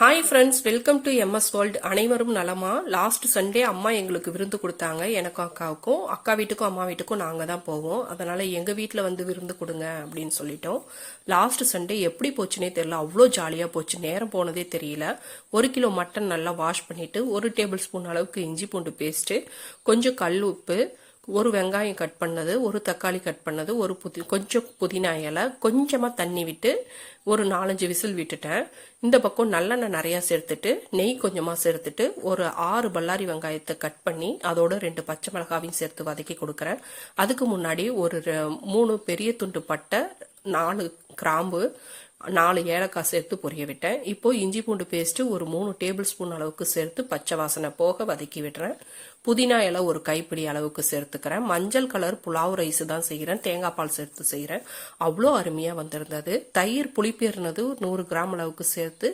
Hi friends welcome to MS world அனைவரும் நலமா? Last Sunday அம்மா எங்களுக்கு விருந்து கொடுத்தாங்க. எனக்கும் அக்காவுக்கும் அக்கா வீட்டுக்கும் அம்மா வீட்டுக்கும் நாங்கள் தான் போவோம். அதனால் எங்கள் வீட்டில் வந்து விருந்து கொடுங்க அப்படின்னு சொல்லிட்டோம். லாஸ்ட் சண்டே எப்படி போச்சுனே தெரியல. அவ்வளோ ஜாலியாக போச்சு. நேரம் போனதே தெரியல. ஒரு கிலோ மட்டன் நல்லா வாஷ் பண்ணிவிட்டு ஒரு டேபிள் ஸ்பூன் அளவுக்கு இஞ்சி பூண்டு பேஸ்ட்டு கொஞ்சம் கல் உப்பு ஒரு வெங்காயம் கட் பண்ணது ஒரு தக்காளி கட் பண்ணது ஒரு புதி கொஞ்சம் புதினா இலை கொஞ்சமாக தண்ணி விட்டு ஒரு நாலஞ்சு விசில் விட்டுட்டேன். இந்த பக்கம் நல்லெண்ணெய் நிறையா சேர்த்துட்டு நெய் கொஞ்சமாக சேர்த்துட்டு ஒரு ஆறு பல்லாரி வெங்காயத்தை கட் பண்ணி அதோட ரெண்டு பச்சை மிளகாவையும் சேர்த்து வதக்கி கொடுக்குறேன். அதுக்கு முன்னாடி ஒரு மூணு பெரிய துண்டு பட்டை நாலு கிராம்பு நாலு ஏலக்காய் சேர்த்து பொரிய விட்டேன் இப்போ இஞ்சி பூண்டு பேஸ்ட்டு ஒரு மூணு டேபிள் ஸ்பூன் அளவுக்கு சேர்த்து பச்சை வாசனை போக வதக்கி விடுறேன் புதினா இலை ஒரு கைப்பிடி அளவுக்கு சேர்த்துக்கிறேன். மஞ்சள் கலர் புலாவ் ரைஸ் தான் செய்கிறேன் தேங்காய் பால் சேர்த்து செய்கிறேன் அவ்வளோ அருமையாக வந்திருந்தது. தயிர் புளிப்பேறினது நூறு கிராம் அளவுக்கு சேர்த்து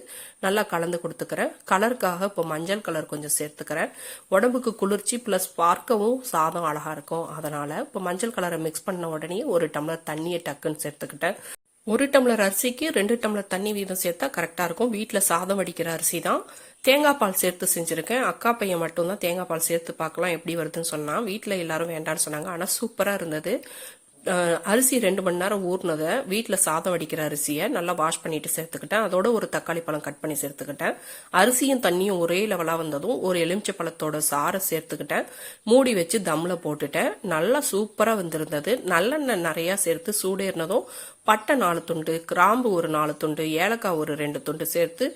நல்லா கலந்து கொடுத்துக்கிறேன். கலருக்காக இப்போ மஞ்சள் கலர் கொஞ்சம் சேர்த்துக்கிறேன். உடம்புக்கு குளிர்ச்சி ப்ளஸ் பார்க்கவும் சாதம் அழகாக இருக்கும். அதனால் இப்போ மஞ்சள் கலரை மிக்ஸ் பண்ண உடனே ஒரு டம்ளர் தண்ணியை டக்குன்னு சேர்த்துக்கிட்டேன். ஒரு டம்ளர் அரிசிக்கு ரெண்டு டம்ளர் தண்ணி வீதம் சேர்த்தா கரெக்டாக இருக்கும். வீட்டில் சாதம் வடிக்கிற அரிசி தான் தேங்காய் பால் சேர்த்து செஞ்சுருக்கேன். அக்கா பையன் மட்டும்தான் தேங்காய் பால் சேர்த்து பார்க்கலாம் எப்படி வருதுன்னு சொன்னால் வீட்டில் எல்லாரும் வேண்டாம்னு சொன்னாங்க. ஆனால் சூப்பராக இருந்தது. அரிசி ரெண்டு மணி நேரம் ஊறினதை வீட்டில் சாதம் வடிக்கிற அரிசியை நல்லா வாஷ் பண்ணிட்டு சேர்த்துக்கிட்டேன். அதோட ஒரு தக்காளி பழம் கட் பண்ணி சேர்த்துக்கிட்டேன். அரிசியும் தண்ணியும் ஒரே லெவலாக வந்ததும் ஒரு எலுமிச்சை பழத்தோட சாறை சேர்த்துக்கிட்டேன். மூடி வச்சு தம்மில் போட்டுட்டேன். நல்லா சூப்பராக வந்திருந்தது. நல்லெண்ணெய் நிறையா சேர்த்து சூடேறினதும் பட்டை நாலு துண்டு கிராம்பு ஒரு நாலு துண்டு ஏலக்காய் ஒரு ரெண்டு துண்டு சேர்த்து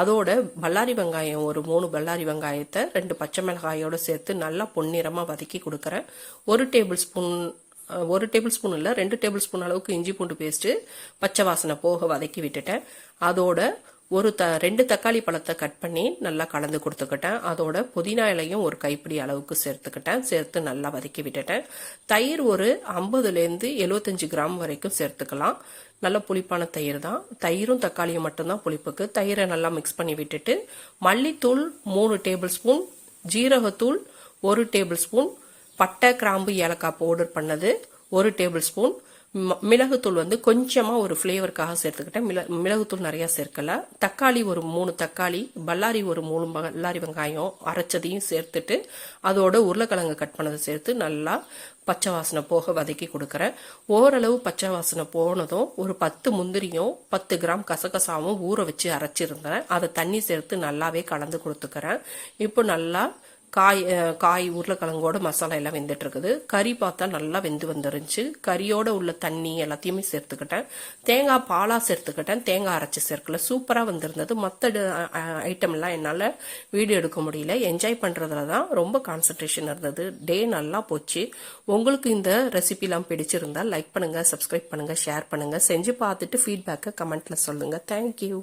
அதோட பல்லாரி வெங்காயம் ஒரு மூணு பல்லாரி வெங்காயத்தை ரெண்டு பச்சை மிளகாயோட சேர்த்து நல்லா பொன்னிறமாக வதக்கி கொடுக்குறேன். ஒரு டேபிள் ஸ்பூன் ஒரு டேபிள் ஸ்பூன் இல்லை ரெண்டு டேபிள் ஸ்பூன் அளவுக்கு இஞ்சி பூண்டு பேஸ்ட்டு பச்சை வாசனை போக வதக்கி விட்டுட்டேன். அதோட ஒரு த ரெண்டு தக்காளி பழத்தை கட் பண்ணி நல்லா கலந்து கொடுத்துக்கிட்டேன். அதோட புதினா இலையும் ஒரு கைப்பிடி அளவுக்கு சேர்த்துக்கிட்டேன். சேர்த்து நல்லா வதக்கி விட்டுட்டேன். தயிர் ஒரு ஐம்பதுலேருந்து எழுபத்தஞ்சு கிராம் வரைக்கும் சேர்த்துக்கலாம். நல்ல புளிப்பான தயிர் தான். தயிரும் தக்காளியும் மட்டும்தான் புளிப்புக்கு. தயிரை நல்லா மிக்ஸ் பண்ணி விட்டுட்டு மல்லித்தூள் மூணு டேபிள் ஸ்பூன் ஜீரகத்தூள் ஒரு டேபிள் ஸ்பூன் பட்டை கிராம்பு ஏலக்காய் பவுடர் பண்ணது ஒரு டேபிள் ஸ்பூன் ம- மிளகுத்தூள் வந்து கொஞ்சமா ஒரு ஃப்ளேவருக்காக சேர்த்துக்கிட்டேன். மிள மிளகுத்தூள் நிறைய சேர்க்கல. தக்காளி ஒரு மூணு தக்காளி பல்லாரி ஒரு மூணு பல்லாரி வெங்காயம் அரைச்சதையும் சேர்த்துட்டு அதோட உருளைக்கிழங்கு கட் பண்ணதை சேர்த்து நல்லா பச்சை வாசனை போக வதக்கி கொடுக்குறேன். ஓரளவு பச்சை வாசனை போனதும் ஒரு பத்து முந்திரியும் பத்து கிராம் கசகசாவும் ஊற வச்சு அரைச்சிருந்தேன். அதை தண்ணி சேர்த்து நல்லாவே கலந்து கொடுத்துக்கிறேன். இப்போ நல்லா காய் காய் உருளைக்கிழங்கோட மசாலா எல்லாம் வெந்துட்டு இருக்குது கறி பார்த்தா நல்லா வெந்து வந்துருந்துச்சு. கறியோட உள்ள தண்ணி எல்லாத்தையுமே சேர்த்துக்கிட்டேன். தேங்காய் பாலா சேர்த்துக்கிட்டேன். தேங்காய் அரைச்சி சேர்க்கல. சூப்பரா வந்திருந்தது. மற்ற ஐட்டம் எல்லாம் என்னால வீடியோ எடுக்க முடியல. என்ஜாய் பண்றதுல தான் ரொம்ப கான்சன்ட்ரேஷன் இருந்தது. டே நல்லா போச்சு. உங்களுக்கு இந்த ரெசிபிலாம் பிடிச்சிருந்தா லைக் பண்ணுங்க சப்ஸ்கிரைப் பண்ணுங்க ஷேர் பண்ணுங்க. செஞ்சு பார்த்துட்டு ஃபீட்பேக்கை கமெண்ட்ல சொல்லுங்க. தேங்க்யூ